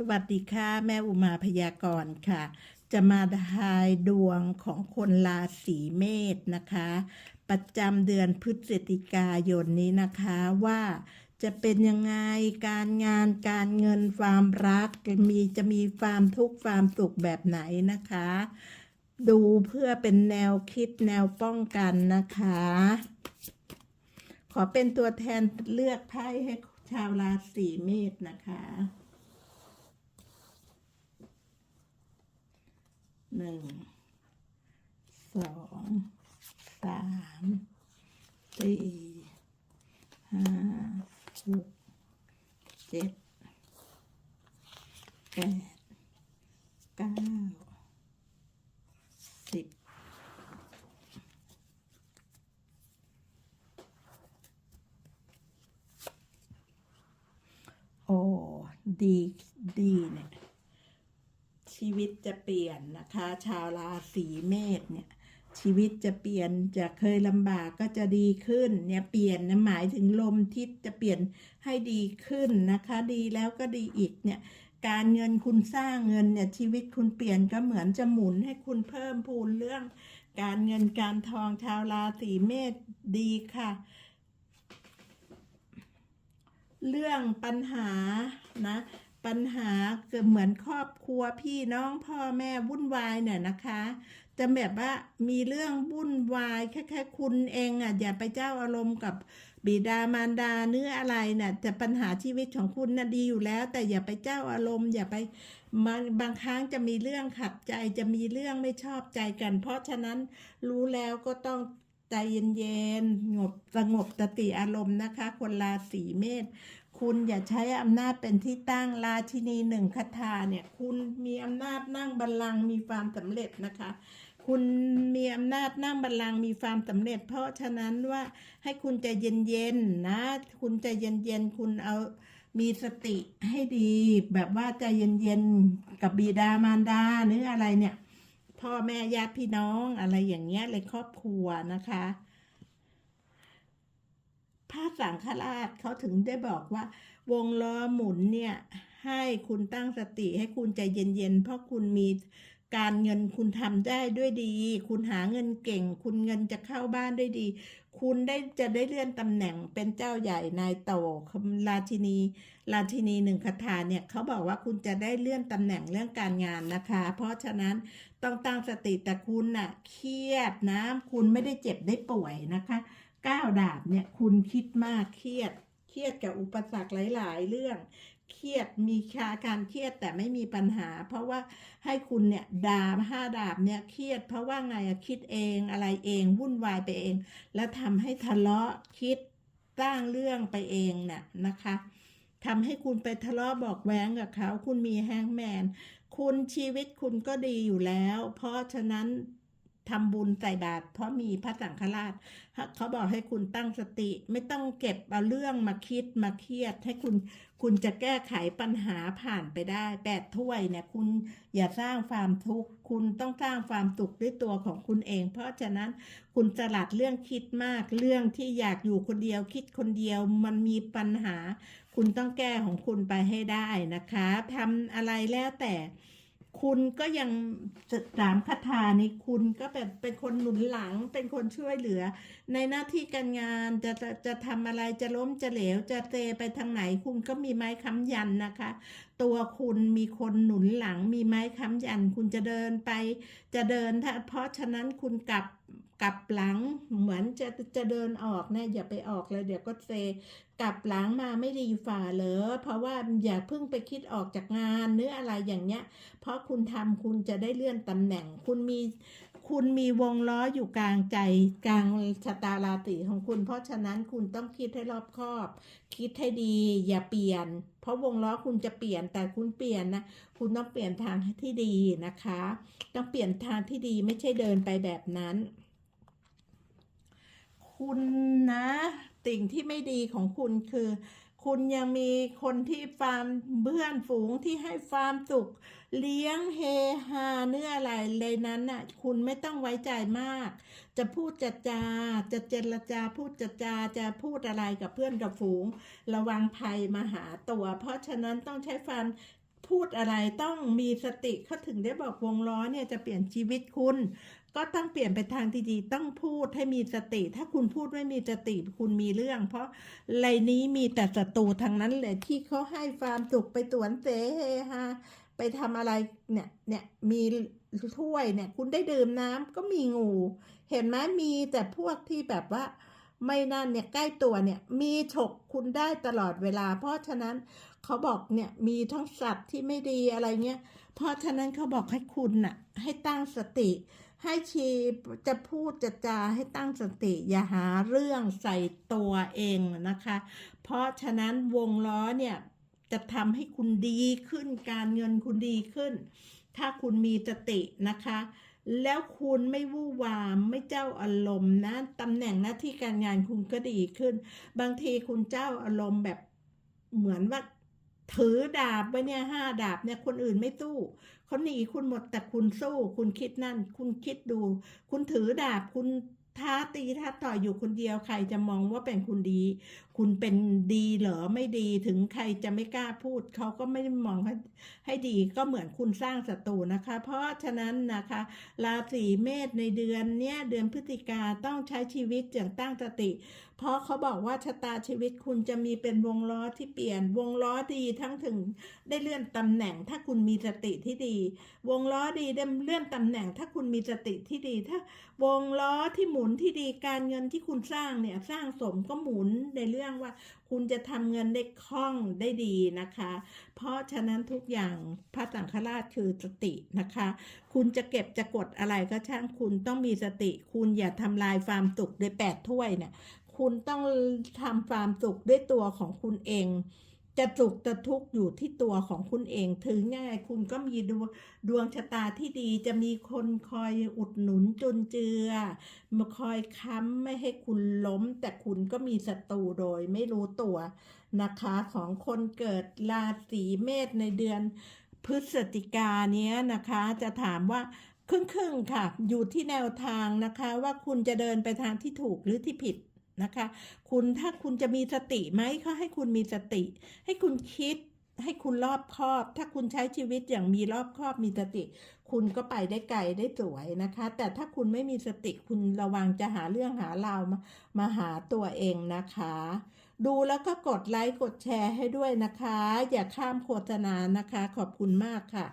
สวัสดีค่ะแม่อุมาพยากรณ์ค่ะ จะมาทายดวงของคนราศีเมษนะคะ ประจำเดือนพฤศจิกายนนี้นะคะว่าจะเป็นยังไงการงานการเงินความรักมีจะมีความทุกข์ความสุขแบบไหนนะคะ ดูเพื่อเป็นแนวคิดแนวป้องกันนะคะ ขอเป็นตัวแทนเลือกไพ่ให้ชาวราศีเมษนะคะ หนึ่งสองสามสี่ห้าหกเจ็ดแปดเก้าสิบโอ้ดี ดีเนี่ย ชีวิตจะเปลี่ยนนะคะ ชาวราศีเมษเนี่ยชีวิตจะเปลี่ยนจากเคยลำบากก็จะดีขึ้นเนี่ยเปลี่ยนนะหมายถึงลมทิศจะเปลี่ยนให้ดีขึ้นนะคะ ดีแล้วก็ดีอีกเนี่ยการเงินคุณสร้างเงินเนี่ยชีวิตคุณเปลี่ยนก็เหมือนจะหมุนให้คุณเพิ่มพูนเรื่อง การเงินการทองชาวราศีเมษดีค่ะ เรื่องปัญหานะ ปัญหาเกิดเหมือนครอบครัวพี่น้องพ่อแม่วุ่นวายเนี่ยนะคะจะแบบว่ามีเรื่องวุ่นวายแค่แค่คุณเองอะอย่าไปเจ้าอารมณ์กับบิดามารดาเนื้ออะไรน่ะแต่ปัญหาชีวิตของคุณน่ะดีอยู่แล้ว แต่อย่าไปเจ้าอารมณ์ อย่าไปบางบางครั้งจะมีเรื่องขัดใจจะมีเรื่องไม่ชอบใจกัน เพราะฉะนั้นรู้แล้วก็ต้องใจเย็นๆสงบสงบสติอารมณ์นะคะ คนราศีเมษ คุณอย่าใช้อำนาจเป็นที่ตั้งราชินีหนึ่งคาถาเนี่ย คุณมีอำนาจนั่งบัลลังก์มีความสำเร็จนะคะ คุณมีอำนาจนั่งบัลลังก์มีความสำเร็จ เพราะฉะนั้นว่าให้คุณใจเย็นๆนะ คุณใจเย็นๆคุณเอามีสติให้ดี แบบว่าใจเย็นๆกับบิดามารดาหรืออะไรเนี่ย พ่อแม่ญาติพี่น้องอะไรอย่างเงี้ยเลยครอบครัวนะคะ ระสังฆราชเขาถึงได้บอกว่า วงล้อหมุนเนี่ย ให้คุณตั้งสติให้คุณใจเย็นๆ เพราะคุณมีการเงินคุณทำได้ด้วยดี คุณหาเงินเก่ง คุณเงินจะเข้าบ้านด้วยดี คุณได้จะได้เลื่อนตำแหน่งเป็นเจ้าใหญ่นายโตราชินี ราชินีหนึ่งคาถาเนี่ยเขาบอกว่าคุณจะได้เลื่อนตำแหน่งเรื่องการงานนะคะ เพราะฉะนั้นต้องตั้งสติแต่คุณน่ะเครียดนะคุณไม่ได้เจ็บได้ป่วยนะคะ ก้าวดาบเนี่ยคุณคิดมากเครียด เครียดกับอุปสรรคหลาย ๆ เรื่อง เครียดมีคาการเครียดแต่ไม่มีปัญหา เพราะว่าให้คุณเนี่ยดาบห้าดาบเนี่ยเครียด เพราะว่าไงคิดเองอะไรเองวุ่นวายไปเอง แล้วทำให้ทะเลาะคิดสร้างเรื่องไปเองน่ะนะคะทำให้คุณไปทะเลาะบอกแว้งกับเขา คุณมีแฮงแมน คุณชีวิตคุณก็ดีอยู่แล้ว เพราะฉะนั้น ทำบุญใส่บาตรเพราะมีพระสังฆราชเขาบอกให้คุณตั้งสติ ไม่ต้องเก็บเอาเรื่องมาคิดมาเครียด ให้คุณคุณจะแก้ไขปัญหาผ่านไปได้แปดถ้วยเนี่ยคุณอย่าสร้างความทุกข์คุณต้องสร้างความสุขด้วยตัวของคุณเอง เพราะฉะนั้นคุณสลัดเรื่องคิดมากเรื่องที่อยากอยู่คนเดียวคิดคนเดียวมันมีปัญหา คุณต้องแก้ของคุณไปให้ได้นะคะทำอะไรแล้วแต่ คุณก็ยังสามคาถานี้คุณก็แบบเป็นคนหนุนหลังเป็นคนช่วยเหลือ ในหน้าที่การงานจะจะจะทำอะไรจะล้มจะเหลวจะเตไปทางไหน คุณก็มีไม้ค้ำยันนะคะ ตัวคุณมีคนหนุนหลัง มีไม้ค้ำยัน คุณจะเดินไป จะเดินถ้าเพราะฉะนั้นคุณกลับ กลับหลังเหมือนจะจะเดินออกนี่ยอย่าไปออกเลยเดี๋ยวก็เซกลับหลังมาไม่ดีฝ่าเหรอเพราะว่าอย่าเพิ่งไปคิดออกจากงานหรืออะไรอย่างเงี้ย เพราะคุณทำคุณจะได้เลื่อนตำแหน่ง คุณมีคุณมีวงล้ออยู่กลางใจกลางชะตาราตีของคุณ เพราะฉะนั้นคุณต้องคิดให้รอบคอบ คิดให้ดี อย่าเปลี่ยน เพราะวงล้อคุณจะเปลี่ยนแต่คุณเปลี่ยนนะคุณต้องเปลี่ยนทางที่ดีนะคะ ต้องเปลี่ยนทางที่ดีไม่ใช่เดินไปแบบนั้น คุณนะ สิ่งที่ไม่ดีของคุณคือ คุณยังมีคนที่ฟาร์มเพื่อนฝูงที่ให้ฟาร์มสุข เลี้ยงเฮฮาเนื้ออะไรเลยนั้นน่ะ คุณไม่ต้องไว้ใจมาก จะพูดจะจา จะเจรจาพูดจะจาจะพูดอะไรกับเพื่อนกับฝูง ระวังภัยมาหาตัว เพราะฉะนั้นต้องใช้ความพูดอะไรต้องมีสติเขาถึงได้บอกวงล้อเนี่ยจะเปลี่ยนชีวิตคุณ ก็ต้องเปลี่ยนไปทางที่ดีต้องพูดให้มีสติ ถ้าคุณพูดไม่มีสติคุณมีเรื่อง เพราะไรนี้มีแต่ศัตรูทางนั้นเลยที่เขาให้ฟาร์มสุขไปตวนเสเฮฮาไปทำอะไรเนี่ยเนี่ยมีถ้วยเนี่ย คุณได้ดื่มน้ำก็มีงู เห็นไหมมีแต่พวกที่แบบว่า ไม่นั่นเนี่ยใกล้ตัวเนี่ยมีฉกคุณได้ตลอดเวลา เพราะฉะนั้นเขาบอกเนี่ยมีทั้งสัตว์ที่ไม่ดีอะไรเงี้ยเพราะฉะนั้นเขาบอกให้คุณน่ะให้ตั้งสติ ให้ชีจะพูดจะจาให้ตั้งสติ อย่าหาเรื่องใส่ตัวเองนะคะ เพราะฉะนั้นวงล้อเนี่ยจะทำให้คุณดีขึ้นการเงินคุณดีขึ้น ถ้าคุณมีสตินะคะ แล้วคุณไม่วู่วามไม่เจ้าอารมณ์นะตำแหน่งหน้าที่การงานคุณก็ดีขึ้น บางทีคุณเจ้าอารมณ์แบบเหมือนว่า ถือดาบไว้เนี่ยห้าดาบเนี่ยคนอื่นไม่สู้เขาหนีคุณหมดแต่คุณสู้ คุณคิดนั่น คุณคิดดู คุณถือดาบคุณ ท้าตีท้าต่อยอยู่คนเดียวใครจะมองว่าเป็นคุณดี คุณเป็นดีเหรอไม่ดีถึงใครจะไม่กล้าพูดเขาก็ไม่มองให้ให้ดีก็เหมือนคุณสร้างศัตรูนะคะ เพราะฉะนั้นนะคะราศีเมษในเดือนเนี้ยเดือนพฤศจิกาต้องใช้ชีวิตอย่างตั้งสติ เพราะเขาบอกว่าชะตาชีวิตคุณจะมีเป็นวงล้อที่เปลี่ยนวงล้อดีทั้งถึงได้เลื่อนตำแหน่ง ถ้าคุณมีสติที่ดี วงล้อดีได้เลื่อนตำแหน่ง ถ้าคุณมีสติที่ดีถ้าวงล้อที่หมุนที่ดีการเงินที่คุณสร้างเนี่ยสร้างสมก็หมุนในเรื่องว่า คุณจะทำเงินได้คล่องได้ดีนะคะ เพราะฉะนั้นทุกอย่างพระสังฆราชคือสตินะคะ คุณจะเก็บจะกดอะไรก็ช่างคุณต้องมีสติ คุณอย่าทำลายฟามสุขด้วยแปดถ้วยเนี่ยคุณต้องทำฟามสุขด้วยตัวของคุณเอง จะสุขจะทุกข์อยู่ที่ตัวของคุณเองถึงยังไงคุณก็มีดวงดวงชะตาที่ดีจะมีคนคอยอุดหนุนจนเจือมาคอยค้ำไม่ให้คุณล้ม แต่คุณก็มีศัตรูโดยไม่รู้ตัวนะคะของคนเกิดราศีเมษในเดือนพฤศจิกาเนี้ยนะคะ จะถามว่าครึ่งๆค่ะ อยู่ที่แนวทางนะคะ ว่าคุณจะเดินไปทางที่ถูกหรือที่ผิด นะคะ คุณถ้าคุณจะมีสติไหมเขาให้คุณมีสติ ให้คุณคิดให้คุณรอบครอบ ถ้าคุณใช้ชีวิตอย่างมีรอบครอบมีสติ คุณก็ไปได้ไกลได้สวยนะคะ แต่ถ้าคุณไม่มีสติคุณระวังจะหาเรื่องหาราวมามาหาตัวเองนะคะ ดูแล้วก็กดไลค์กดแชร์ให้ด้วยนะคะ อย่าข้ามโฆษณานะคะ ขอบคุณมากค่ะ